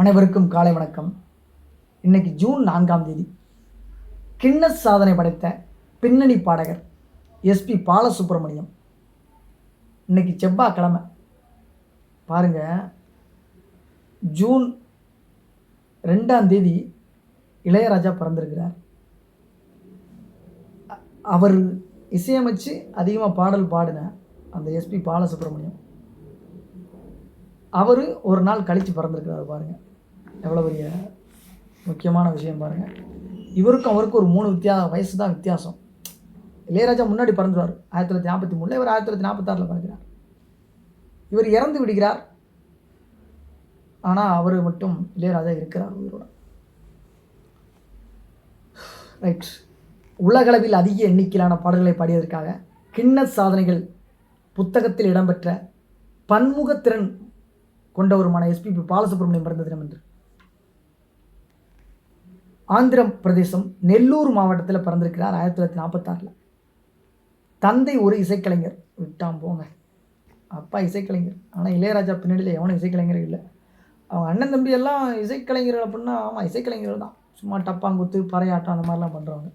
அனைவருக்கும் காலை வணக்கம். இன்னைக்கு ஜூன் நான்காம் தேதி. கின்னஸ் சாதனை படைத்த பின்னணி பாடகர் எஸ்பி பாலசுப்ரமணியம். இன்னைக்கு செவ்வாய்க்கிழமை. பாருங்க ஜூன் ரெண்டாம் தேதி இளையராஜா பிறந்திருக்கிறார். அவர் இசையமைச்சு அதிகமாக பாடல் பாடின அந்த எஸ்பி பாலசுப்ரமணியம். அவர் ஒரு நாள் கழித்து பிறந்திருக்கிறார் பாருங்கள் எவ்வளோ பெரிய முக்கியமான விஷயம் பாருங்கள் இவருக்கும் அவருக்கும் ஒரு மூணு வித்தியா வயசு தான் வித்தியாசம். இளையராஜா முன்னாடி பிறந்துருவார். ஆயிரத்தி தொள்ளாயிரத்தி நாற்பத்தி மூணில் இவர் ஆயிரத்தி தொள்ளாயிரத்தி நாற்பத்தாறில் பிறக்கிறார். இவர் இறந்து விடுகிறார். ஆனால் அவர் மட்டும் இளையராஜா இருக்கிறார் உயிரோட. ரைட் உலகளவில் அதிக எண்ணிக்கையிலான பாடல்களை பாடியதற்காக கின்னஸ் சாதனைகள் புத்தகத்தில் இடம்பெற்ற பன்முகத்திறன் கொண்டவருமான எஸ்பிபி பாலசுப்ரமணியம் பிறந்த தினம் என்று ஆந்திர பிரதேசம் நெல்லூர் மாவட்டத்தில் பிறந்திருக்கிறார் ஆயிரத்தி தொள்ளாயிரத்தி நாற்பத்தாறில். தந்தை ஒரு இசைக்கலைஞர். விட்டான் போங்க. அப்பா இசைக்கலைஞர். ஆனால் இளையராஜா பின்னாடியில் எவனும் இசைக்கலைஞர் இல்லை. அவங்க அண்ணன் தம்பி எல்லாம் இசைக்கலைஞர் அப்படின்னா ஆமாம் இசைக்கலைஞர் தான். சும்மா டப்பாங்குத்து பறையாட்டம் அந்த மாதிரிலாம் பண்ணுறவங்க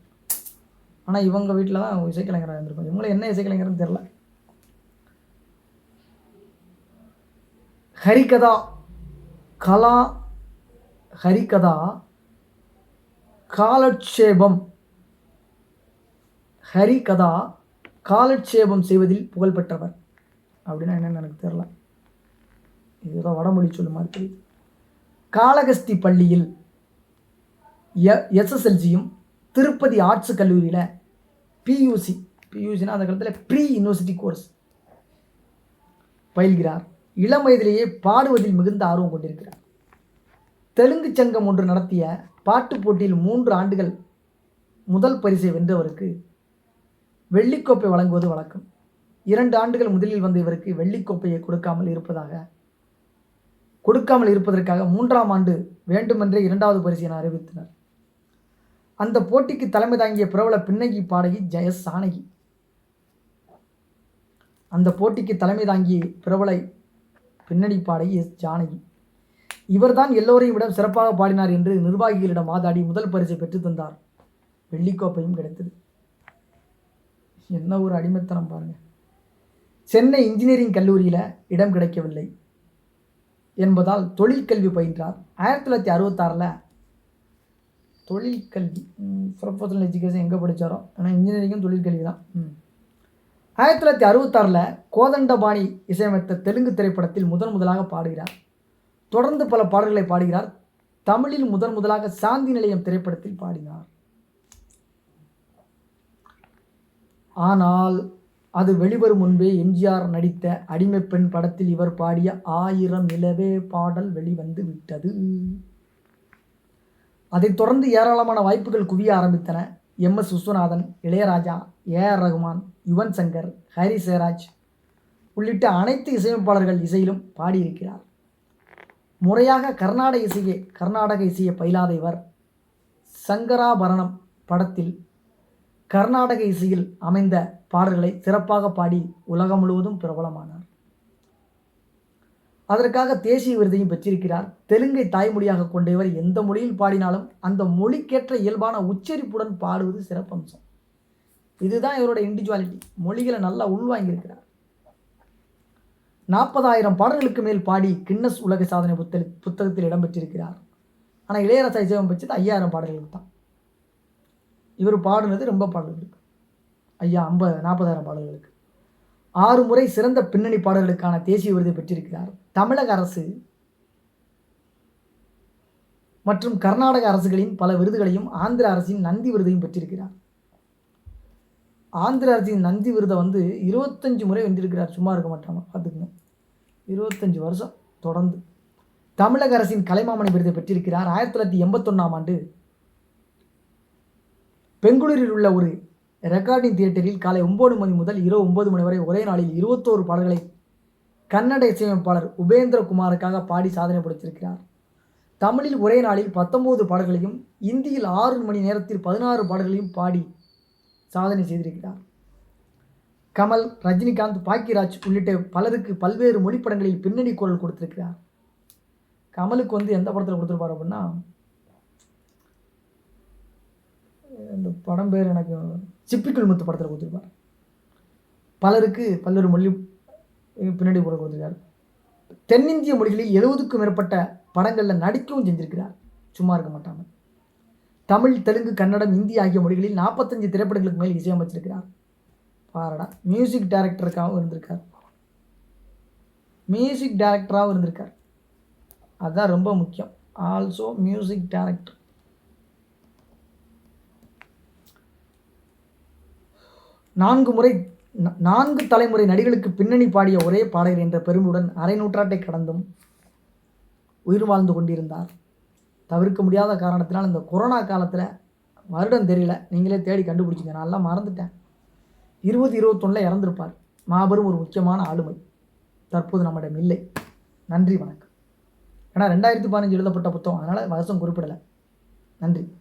ஆனால் இவங்க வீட்டில் தான் இசைக்கலைஞராக இருந்திருக்கும். இவங்களும் என்ன இசைக்கலைஞர்னு தெரில ஹரிகதா. கலா ஹரிகதா காலட்சேபம். ஹரிகதா காலட்சேபம் செய்வதில் புகழ்பெற்றவர் அப்படின்னா என்னென்னு எனக்கு தெரில இதுதான் வடமொழி சொல்லு மாதிரி தெரியுது. காளகஸ்தி பள்ளியில் எஸ்எஸ்எல்சியும் திருப்பதி ஆர்ட்ஸ் கல்லூரியில் பியூசி பியூசினா அந்த காலத்தில் ப்ரீ யூனிவர்சிட்டி கோர்ஸ் பயில்கிறார். இளம் வயதிலேயே பாடுவதில் மிகுந்த ஆர்வம் கொண்டிருக்கிறார். தெலுங்கு சங்கம் ஒன்று நடத்திய பாட்டு போட்டியில் மூன்று ஆண்டுகள் முதல் பரிசை வென்றவருக்கு வெள்ளிக்கோப்பை வழங்குவது வழக்கம். இரண்டு ஆண்டுகள் முதலில் வந்த இவருக்கு வெள்ளிக்கோப்பையை கொடுக்காமல் இருப்பதாக கொடுக்காமல் இருப்பதற்காக மூன்றாம் ஆண்டு வேண்டுமென்றே இரண்டாவது பரிசு என அறிவித்தனர். அந்த போட்டிக்கு தலைமை தாங்கிய பிரபல பின்னங்கி பாடகி ஜெயஸ் சானகி. அந்த போட்டிக்கு தலைமை தாங்கிய பிரபல பின்னணி பாடகி எஸ் ஜானகி. இவர்தான் எல்லோரையும் விட சிறப்பாக பாடினார் என்று நிர்வாகிகளிடம் வாதாடி முதல் பரிசை பெற்று தந்தார். வெள்ளிக்கோப்பையும் கிடைத்தது. என்ன ஒரு அடிமைத்தனம் பாருங்க. சென்னை இன்ஜினியரிங் கல்லூரியில் இடம் கிடைக்கவில்லை என்பதால் தொழிற்கல்வி பயின்றார். ஆயிரத்தி தொள்ளாயிரத்தி அறுபத்தாறில் தொழிற்கல்வி ப்ரொஃபஷனல் எஜுகேஷன் எங்கே படித்தாரோ ஆனால் இன்ஜினியரிங்கும் தொழிற்கல்வி தான் ம். ஆயிரத்தி தொள்ளாயிரத்தி அறுபத்தாறில் கோதண்டபாணி இசையமைத்த தெலுங்கு திரைப்படத்தில் முதன் முதலாக பாடுகிறார். தொடர்ந்து பல பாடல்களை பாடுகிறார். தமிழில் முதன் முதலாக சாந்தி நிலையம் திரைப்படத்தில் பாடினார். ஆனால் அது வெளிவரும் முன்பே எம்ஜிஆர் நடித்த அடிமை பெண் படத்தில் இவர் பாடிய ஆயிரம் நிலவே பாடல் வெளிவந்து விட்டது. அதைத் தொடர்ந்து ஏராளமான வாய்ப்புகள் குவிய ஆரம்பித்தன. M. S. Viswanathan Ilaiyaraaja A. R. Rahman Yuvan Shankar Harris Jayaraj உள்ளிட்ட அனைத்து இசையமைப்பாளர்கள் இசையிலும் பாடியிருக்கிறார். முறையாக கர்நாடக இசையை கர்நாடக இசையை பயிலாத இவர் சங்கராபரணம் படத்தில் கர்நாடக இசையில் அமைந்த பாடல்களை சிறப்பாக பாடி உலகம் முழுவதும் பிரபலமானார். அதற்காக தேசிய விருதையும் பெற்றிருக்கிறார். தெலுங்கை தாய்மொழியாக கொண்ட இவர் எந்த மொழியில் பாடினாலும் அந்த மொழிக்கேற்ற இயல்பான உச்சரிப்புடன் பாடுவது சிறப்பம்சம். இதுதான் இவரோட இண்டிவிஜுவாலிட்டி. மொழிகளை நல்லா உள்வாங்கியிருக்கிறார். நாற்பதாயிரம் பாடல்களுக்கு மேல் பாடி கின்னஸ் உலக சாதனை புத்தக புத்தகத்தில் இடம்பெற்றிருக்கிறார். ஆனால் இளையராஜா இசையமைச்சது ஐயாயிரம் பாடல்களுக்கு தான். இவர் பாடினது ரொம்ப பாடல்களுக்கு ஐயா ஐம்பது நாற்பதாயிரம் பாடல்களுக்கு. ஆறு முறை சிறந்த பின்னணி பாடல்களுக்கான தேசிய விருதை பெற்றிருக்கிறார். தமிழக அரசு மற்றும் கர்நாடக அரசுகளின் பல விருதுகளையும் ஆந்திர அரசின் நந்தி விருதையும் பெற்றிருக்கிறார். ஆந்திர அரசின் நந்தி விருதை வந்து இருபத்தஞ்சு முறை வென்றிருக்கிறார். சும்மா இருக்க மாட்டாங்க பார்த்துக்குங்க இருபத்தஞ்சி வருஷம் தொடர்ந்து. தமிழக அரசின் கலைமாமணி விருதை பெற்றிருக்கிறார். ஆயிரத்தி தொள்ளாயிரத்தி எண்பத்தொன்னாம் ஆண்டு பெங்களூரில் உள்ள ஒரு ரெக்கார்டிங் தியேட்டரில் காலை ஒம்பது மணி முதல் இரவு ஒம்பது மணி வரை ஒரே நாளில் இருபத்தோரு பாடல்களை கன்னட இசையமைப்பாளர் உபேந்திரகுமாருக்காக பாடி சாதனை படைத்திருக்கிறார். தமிழில் ஒரே நாளில் பத்தொம்போது பாடல்களையும் இந்தியில் ஆறு மணி நேரத்தில் பதினாறு பாடல்களையும் பாடி சாதனை செய்திருக்கிறார். கமல் ரஜினிகாந்த் பாக்கியராஜ் உள்ளிட்ட பலருக்கு பல்வேறு மொழிப்படங்களில் பின்னணி குரல் கொடுத்துருக்கிறார். கமலுக்கு வந்து எந்த படத்தில் கொடுத்துருப்பாரு அப்படின்னா இந்த படம் பேர் எனக்கு சிப்பிக்குள் முத்து படத்தில் கொடுத்துருப்பார். பலருக்கு பல்வேறு மொழி பின்னாடி குரல் கொடுத்துருக்கார். தென்னிந்திய மொழிகளில் எழுபதுக்கும் மேற்பட்ட படங்களில் நடிக்கவும் செஞ்சிருக்கிறார். சும்மா இருக்க மாட்டாங்க தமிழ் தெலுங்கு கன்னடம் இந்தி ஆகிய மொழிகளில் நாற்பத்தஞ்சு திரைப்படங்களுக்கு மேல் இசையமைச்சிருக்கிறார். பாரடா. மியூசிக் டைரக்டருக்காகவும் இருந்திருக்கார். மியூசிக் டைரக்டராகவும் இருந்திருக்கார். அதுதான் ரொம்ப முக்கியம். ஆல்சோ மியூசிக் டைரக்டர் நான்கு முறை நான்கு தலைமுறை நடிகளுக்கு பின்னணி பாடிய ஒரே பாடகர் என்ற பெருமையுடன் அரை நூற்றாண்டை கடந்தும் உயிர் வாழ்ந்து கொண்டிருந்தார். தவிர்க்க முடியாத காரணத்தினால் இந்த கொரோனா காலத்தில் வருடம் தெரியல. நீங்களே தேடி கண்டுபிடிச்சிங்க. நான் எல்லாம் மறந்துட்டேன். இருபது இருபத்தொன்னில் இறந்திருப்பார். மாபெரும் ஒரு முக்கியமான ஆளுமை. தற்போது நம்மிடம் இல்லை. நன்றி வணக்கம். ஏன்னா ரெண்டாயிரத்தி பதினஞ்சு எழுதப்பட்ட புத்தகம். அதனால் வருஷம் குறிப்பிடலை. நன்றி.